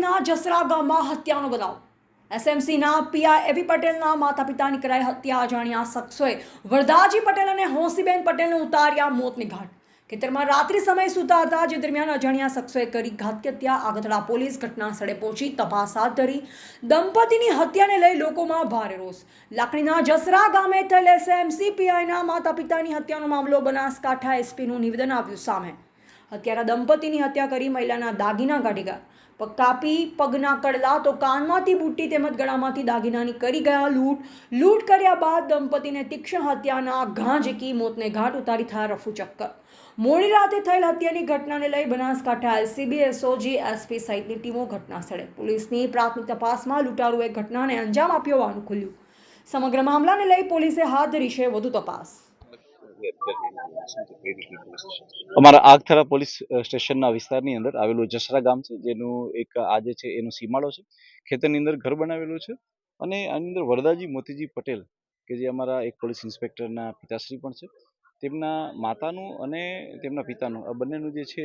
જસરા ગામમાં હત્યાનો બનાવ. એસએમસીના પિયા એવી પટેલના માતા પિતાની કરાઈ હત્યા અજાણ્યા શખ્સોએ વરદાજી પટેલ અને હોસીબેન પટેલને ઉતાર્યા મોતની ઘાટ. ખેતરમાં રાત્રિ સમય સૂતા હતા જે દરમિયાન અજાણ્યા શખ્સોએ કરી ઘાતકી હત્યા આગતડા પોલીસ ઘટના સ્થળે પહોંચી તપાસ હાથ ધરી. દંપતીની હત્યાને લઈ લોકોમાં ભારે રોષ. લાકડીના જસરા ગામે થયેલ એસએમસી પીઆઈના માતા પિતાની હત્યાનો મામલો બનાસકાંઠા એસપીનું નિવેદન આવ્યું સામે. હત્યારા દંપતીની હત્યા કરી મહિલાના દાગીના કાઢી ગયા. કાપી પગના કડલા તો કાનમાંથી બુટ્ટી તેમજ ગળામાંથી દાગીનાની કરી ગયા લૂંટ. લૂંટ કર્યા બાદ દંપતીને તીક્ષ્ણ હત્યાના ઘા ઝીકી, મોતને ઘાટ ઉતારી થયા રફુ ચક્કર. મોડી રાતે થયેલ હત્યાની ઘટનાને લઈ બનાસકાંઠા એલસીબી, એસઓજી, એસપી સહિતની ટીમો ઘટના સ્થળે પોલીસની પ્રાથમિક તપાસમાં લૂંટારુએ ઘટનાને અંજામ આપ્યો હોવાનું ખુલ્યું. સમગ્ર મામલાને લઈ પોલીસે હાથ ધરી છે વધુ તપાસ. અમારા આગથરા પોલીસ સ્ટેશનના વિસ્તારની અંદર આવેલું જસરા ગામ છે, જેનું એક આજે છે, એનો સીમાડો છે. ખેતરની અંદર ઘર બનાવેલું છે અને આની અંદર વરદાજી મોતીજી પટેલ, કે જે અમારા એક પોલીસ ઇન્સ્પેક્ટરના પિતાશ્રી પણ છે. તેમના માતાનું અને તેમના પિતાનું, આ બંનેનું જે છે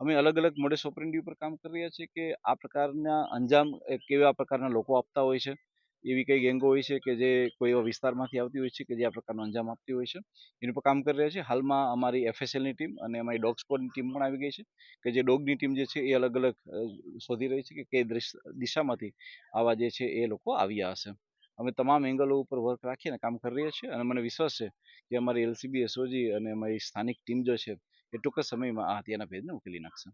અમે અલગ અલગ મોડેસ ઓપરેન્ડી ઉપર કામ કરી રહ્યા છીએ કે આ પ્રકારના અંજામ કેવા પ્રકારના લોકો આપતા હોય છે, એવી કઈ ગેંગો હોય છે કે જે કોઈ એવા વિસ્તારમાંથી આવતી હોય છે કે જે આ પ્રકારનો અંજામ આપતી હોય છે. એની ઉપર કામ કરી રહ્યા છે. હાલમાં અમારી એફએસએલની ટીમ અને અમારી ડોગ સ્કોડની ટીમ પણ આવી ગઈ છે કે જે ડોગની ટીમ જે છે એ અલગ અલગ શોધી રહી છે કે કઈ દિશામાંથી આવા જે છે એ લોકો આવ્યા હશે. અમે તમામ એંગલો ઉપર વર્ક રાખીને કામ કરી રહ્યા છીએ અને મને વિશ્વાસ છે કે અમારી એલસીબી એસઓજી અને અમારી સ્થાનિક ટીમ જો છે એ ટૂંક સમયમાં આ હત્યાના ભેદને ઉકેલી નાખશે.